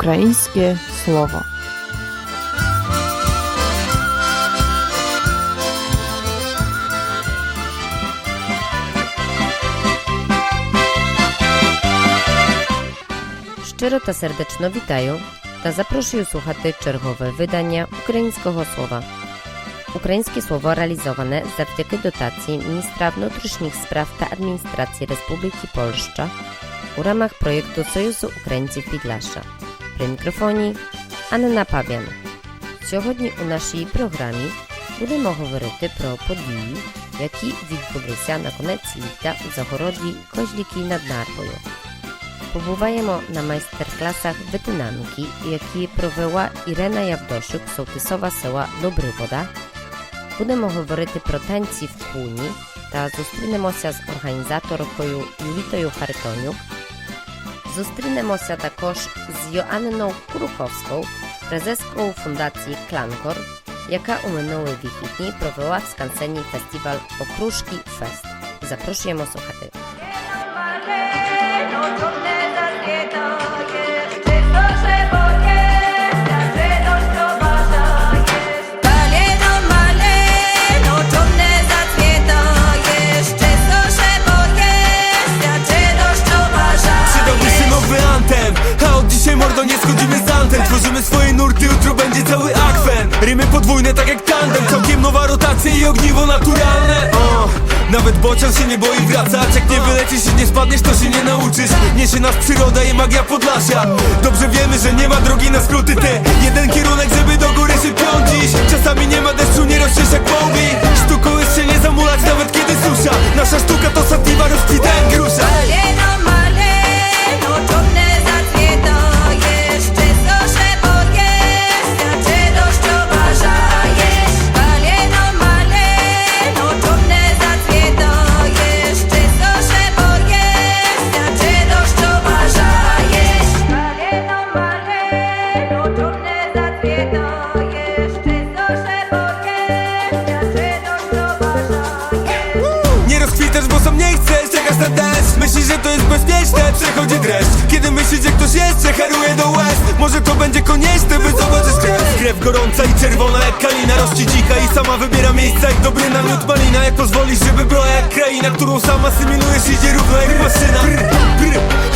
ukraińskie słowo. Szczero ta serdeczno witają ta zaprosił słuchaty czerwowe wydania ukraińskiego słowa. Ukraińskie słowo realizowane zawdzięki dotacji Ministra Wnętrznych Spraw ta Administracji Republiki Polszcza w ramach projektu Sojuszu Ukraińców Podlasia. При мікрофоні Анна Пав'ян. Сьогодні у нашій програмі будемо говорити про події, які відбулися на конець літа у загороді Козліки над Нарвою. Побуваємо на майстер-класах ветенамки, які провела Ірена Явдощук, Солтисова села Добривода. Будемо говорити про танці в Хуні та зустрінемося з організаторкою Юлітою Харитонюк. Зустрінемося також з Йоанною Куруховською, презескою фундації Кланкор, яка у минулі вихідні провела в Скансені фестиваль Окружки Фест. Запрошуємо слухати. Mordo nie schodzimy z anten Tworzymy swoje nurty, jutro będzie cały akwen. Rymy podwójne tak jak tandem. Całkiem nowa rotacja i ogniwo naturalne. O, Nawet bocian się nie boi wracać Jak nie wylecisz i nie spadniesz to się nie nauczysz. Niesie nas przyroda i magia Podlasia. Dobrze wiemy, że nie ma drogi na skróty. Te Jeden kierunek, żeby do góry się piądzić Czasami nie ma deszczu, nie rościsz jak połwi Sztuką jest się nie zamulać nawet kiedy susza. Nasza sztuka to sativa rozkwita jak grusza do łez Może to będzie konieczne, by zobaczyć krew. Krew gorąca i czerwona jak kalina Rości dzika i sama wybiera miejsca jak dobry namiot malina. Jak pozwolisz, żeby była jak kraina Którą sama symilujesz, idzie równo jak maszyna.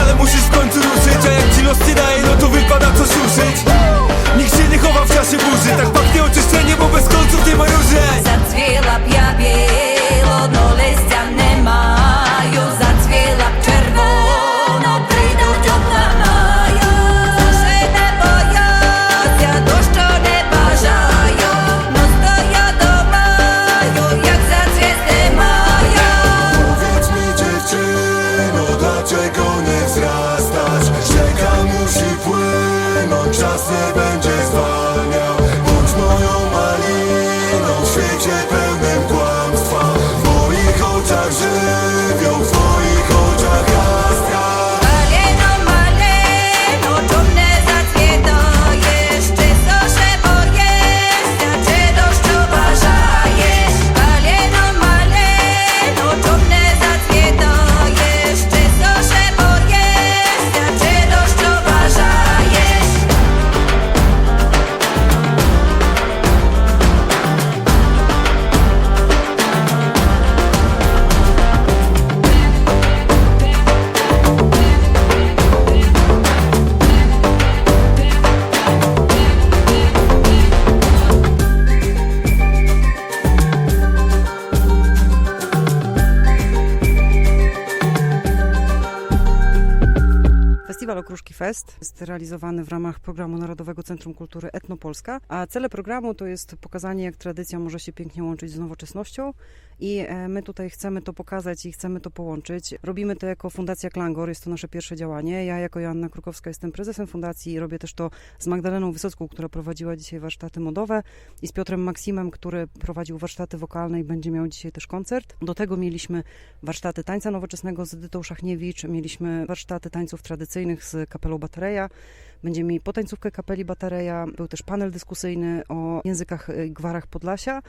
Ale musisz w końcu ruszyć, a jak ci los nie daje No to wypada coś ruszyć. Nikt się nie chowa w czasie burzy Tak pachnie oczyszczenie, bo bez końców nie ma róży Zadzwiela, ja bielo, no nie ma. Fest jest realizowany w ramach programu Narodowego Centrum Kultury Etnopolska, a cele programu to jest pokazanie, jak tradycja może się pięknie łączyć z nowoczesnością i e, my tutaj chcemy to pokazać i chcemy to połączyć. Robimy to jako Fundacja Klangor, jest to nasze pierwsze działanie. Ja jako Joanna Krukowska jestem prezesem fundacji i robię też to z Magdaleną Wysocką, która prowadziła dzisiaj warsztaty modowe i z Piotrem Maksimem, który prowadził warsztaty wokalne i będzie miał dzisiaj też koncert. Do tego mieliśmy warsztaty tańca nowoczesnego z Edytą Szachniewicz, mieliśmy warsztaty tańców tradycyjnych z kapelą Batereja, będziemy mieli potańcówkę kapeli Batereja, był też panel dyskusyjny o językach i gwarach Podlasia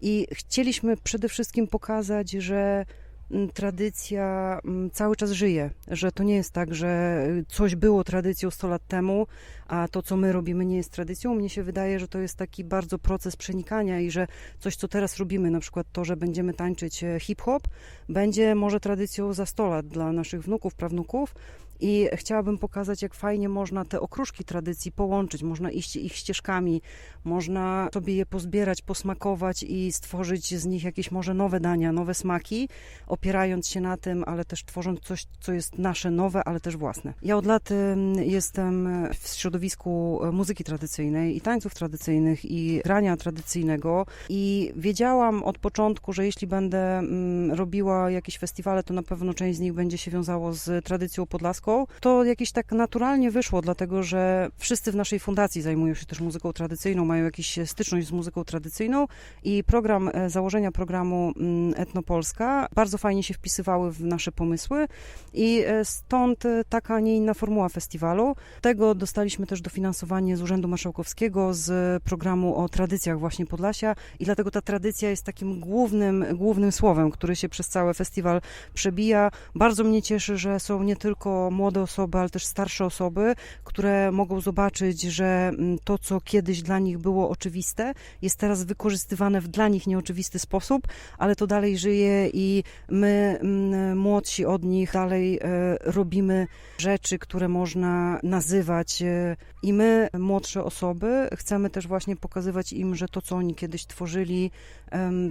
i chcieliśmy przede wszystkim pokazać, że mm, tradycja mm, cały czas żyje, że to nie jest tak, że y, coś było tradycją 100 lat temu, a to, co my robimy, nie jest tradycją. Mnie się wydaje, że to jest taki bardzo proces przenikania i że coś, co teraz robimy, na przykład to, że będziemy tańczyć e, hip-hop, będzie może tradycją za 100 lat dla naszych wnuków, prawnuków. I chciałabym pokazać, jak fajnie można te okruszki tradycji połączyć. Można iść ich ścieżkami, można sobie je pozbierać, posmakować i stworzyć z nich jakieś może nowe dania, nowe smaki, opierając się na tym, ale też tworząc coś, co jest nasze, nowe, ale też własne. Ja od lat em, jestem w środowisku e, muzyki tradycyjnej i tańców tradycyjnych i grania tradycyjnego i wiedziałam od początku, że jeśli będę robiła jakieś festiwale, to na pewno część z nich będzie się wiązało z tradycją podlaską. To jakieś tak naturalnie wyszło, dlatego że wszyscy w naszej fundacji zajmują się też muzyką tradycyjną, mają jakąś styczność z muzyką tradycyjną i program, e, założenia programu mm, Etnopolska bardzo fajnie się wpisywały w nasze pomysły i e, stąd e, taka, a nie inna formuła festiwalu. Tego dostaliśmy też dofinansowanie z Urzędu Marszałkowskiego z programu o tradycjach właśnie Podlasia i dlatego ta tradycja jest takim głównym, głównym słowem, który się przez cały festiwal przebija. Bardzo mnie cieszy, że są nie tylko młode osoby, ale też starsze osoby, które mogą zobaczyć, że mm, to, co kiedyś dla nich było oczywiste, jest teraz wykorzystywane w dla nich nieoczywisty sposób, ale to dalej żyje i my, mm, młodsi od nich, dalej e, robimy rzeczy, które można nazywać. e, I my, młodsze osoby, chcemy też właśnie pokazywać im, że to, co oni kiedyś tworzyli,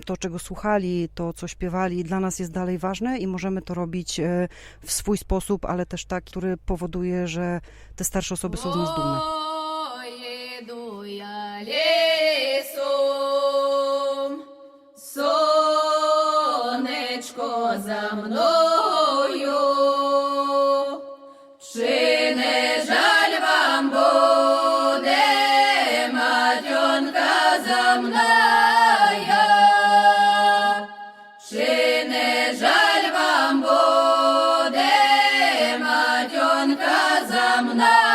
to, czego słuchali, to, co śpiewali, dla nas jest dalej ważne i możemy to robić e, w swój sposób, ale też tak, który powoduje, że te starsze osoby są z nas dumne. Love.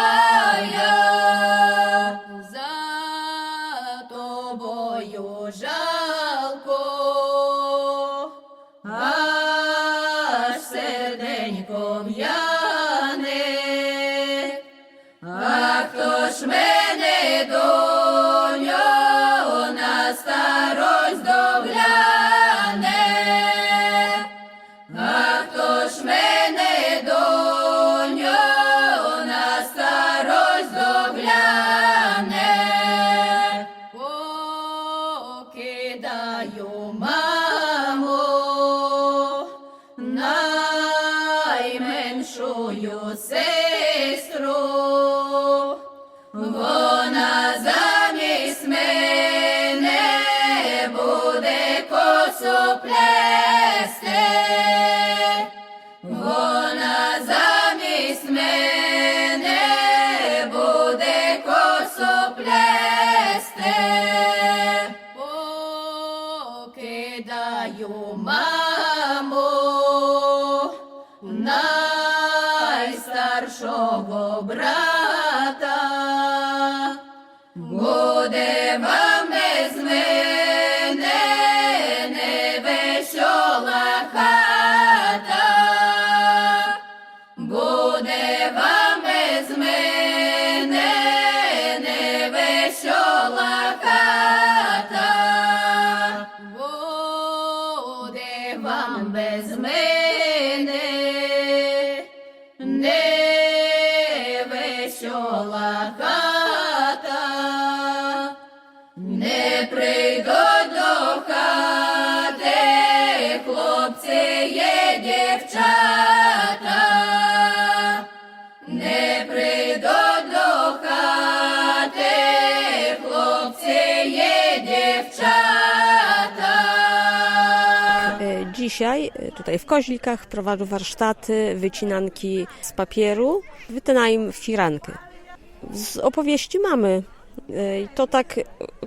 весела. dziewczata. E, dzisiaj e, tutaj w Koźlikach prowadzę warsztaty wycinanki z papieru, wytynałem firankę. Z opowieści mamy. E, to tak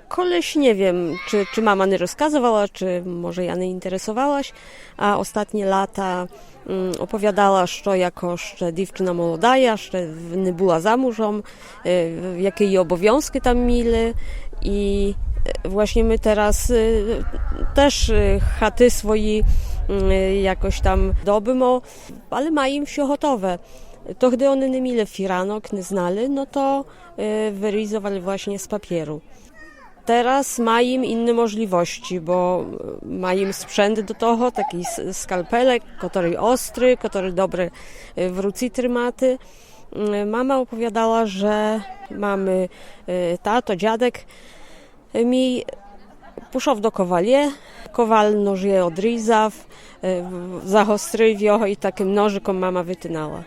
koleś nie wiem, czy, czy mama nie rozkazywała, czy może ja nie interesowałaś, a ostatnie lata mm, opowiadała, że jako jeszcze dziewczyna młoda, jeszcze nie była zamóżą, jakie jej obowiązki tam mili i właśnie my teraz y, też y, chaty swoje y, jakoś tam dobimo, ale ma im się gotowe. To gdy one nie mile firanok nie znali, no to wyrealizowali właśnie z papieru. Teraz ma im inne możliwości, bo ma im sprzęt do toho, taki skalpelek, który ostry, który dobry w ruci trzymaty. Mama opowiadała, że mamy tato, dziadek, mi puszowdokowalje, kowal nożje odrizaw, e, zahostrywiał i takim nożykom mama wytynała.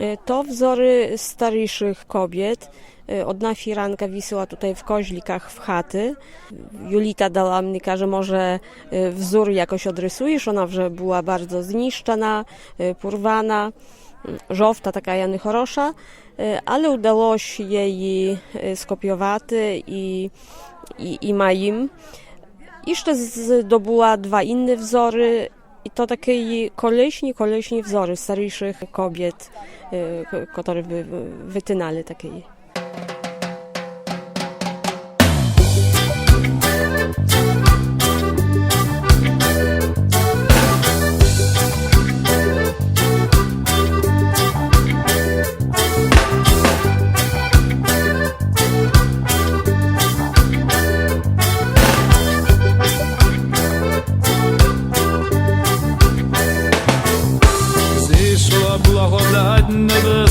E, to wzory starszych kobiet. E, Odna firanka wisiła tutaj w koźlikach w chaty. Julita dała mnie, że może wzór jakoś odrysujesz. Ona że była bardzo zniszczona, porwana, mm, żowta taka Jany Chorosza, ale udało się jej skopiować i i, i ma im. Jeszcze zdobyła dwa inne wzory i to takie koleśni, koleśni wzory starszych kobiet, k- które wy, wytynali takiej.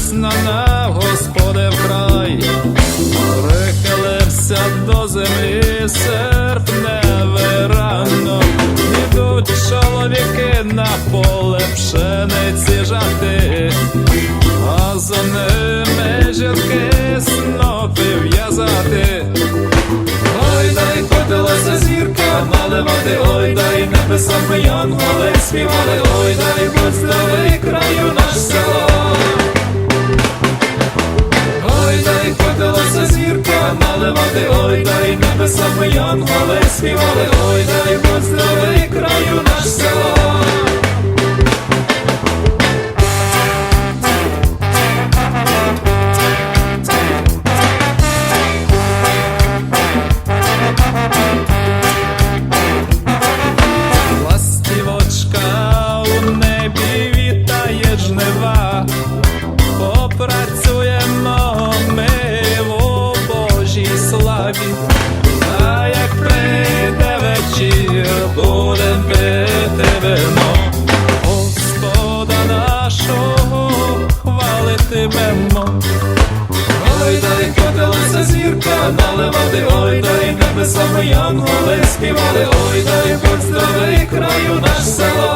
Небесна на Господи вкрай, прихилився до землі серпневе рано, ідуть чоловіки на поле пшениці жати, а за ними жінки снопи в'язати. Ой, дай котилася зірка наливати, ой, дай небесами янголи співали, ой, дай здоровий краю краю наш село.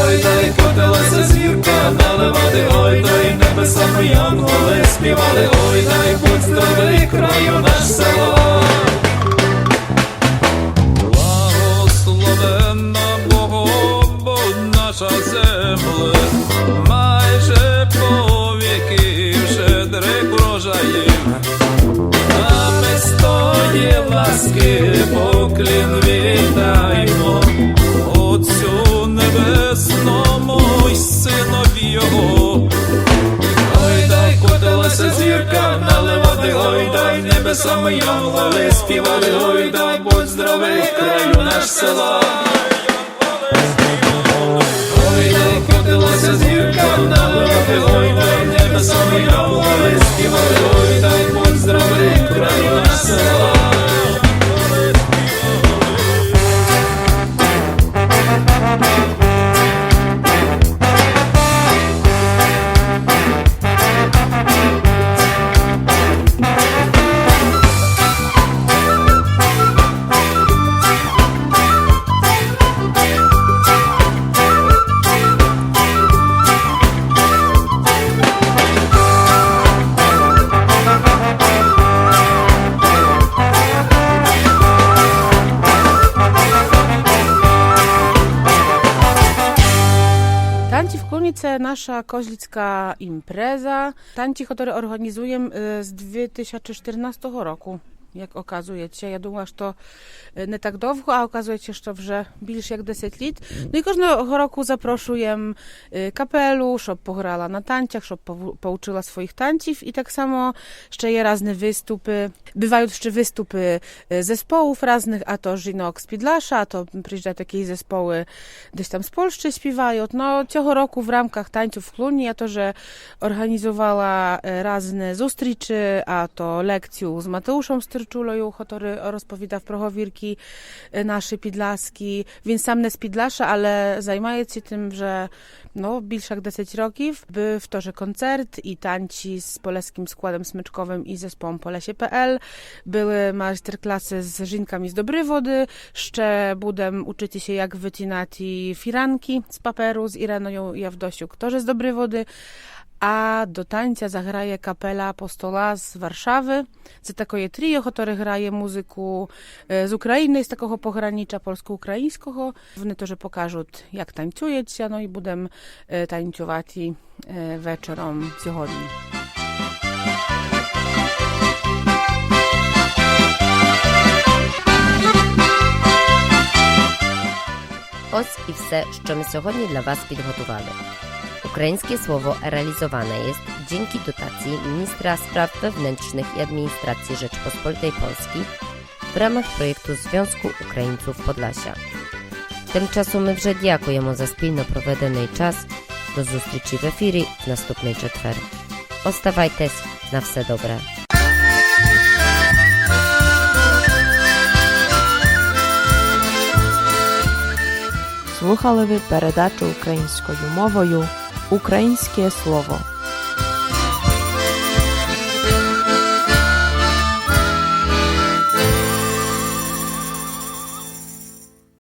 Ой, дай котилася зірка наливати, ой, дай небесами янголи співали, ой, дай будь здоровий краю наш село. Благословенна Богом наша земля, ласки поклін віддаймо Отцю Небесному й Синові Його. Ой, дай котилася зірка наливати, ой, дай небесами янголи співали, ой, дай будь здоровий краю наш села. Ой, дай котилася зірка наливати, ой, дай небесами янголи співали, ой, koźlicka impreza. Tanci, które organizuję y, z 2014 roku як оказується. Я думала, що е, не так довго, а оказується, що вже більше як 10 літ. Ну і кожного року запрошуję е, kapelu, щоб pograła na tańcach, щоб powu- pouczyła swoich tańców i tak samo jeszcze je razne wystupy. Bywają jeszcze wystupy e, zespołów raznych, a to Żinok z Pidlasza, a to przyjeżdżają takie zespoły gdzieś tam z Polski śpiewają. No, цього року в рамках танців в Клуні я теж організувала е, разні зустрічі, а то лекцію з Матеушем Стирчулою, який розповідав про говірки е, наші підласки. Він сам не з Підлаша, але займається тим вже no, більше як 10 років. Був теж концерт і танці з polskim składem smyczkowym i zespołem Polesie.pl. Były masterklasy z żynkami z dobrej wody. Jeszcze budem uczycie się jak wycinać firanki z paperu z Ireną Jawdosiu, którzy z dobrej wody. A do tańca zagraje kapela Apostola z Warszawy. Це таке тріо, które грає музику е, з України, з такого погранича польсько-українського. Вони теж покажуть, як танцюється, ну і будемо е, танцювати е, вечором сьогодні. Ось і все, що ми сьогодні для вас підготували. Ukraińskie słowo realizowane jest dzięki dotacji Ministra Spraw Wewnętrznych i Administracji Rzeczpospolitej Polskiej w ramach projektu Związku Українців Podlasia. Тимчасом ми вже дякуємо за спільно проведений час. До зустрічі в ефірі в наступний четвер. Оставайтесь на все добре. Слухали ви передачу українською мовою Українське слово.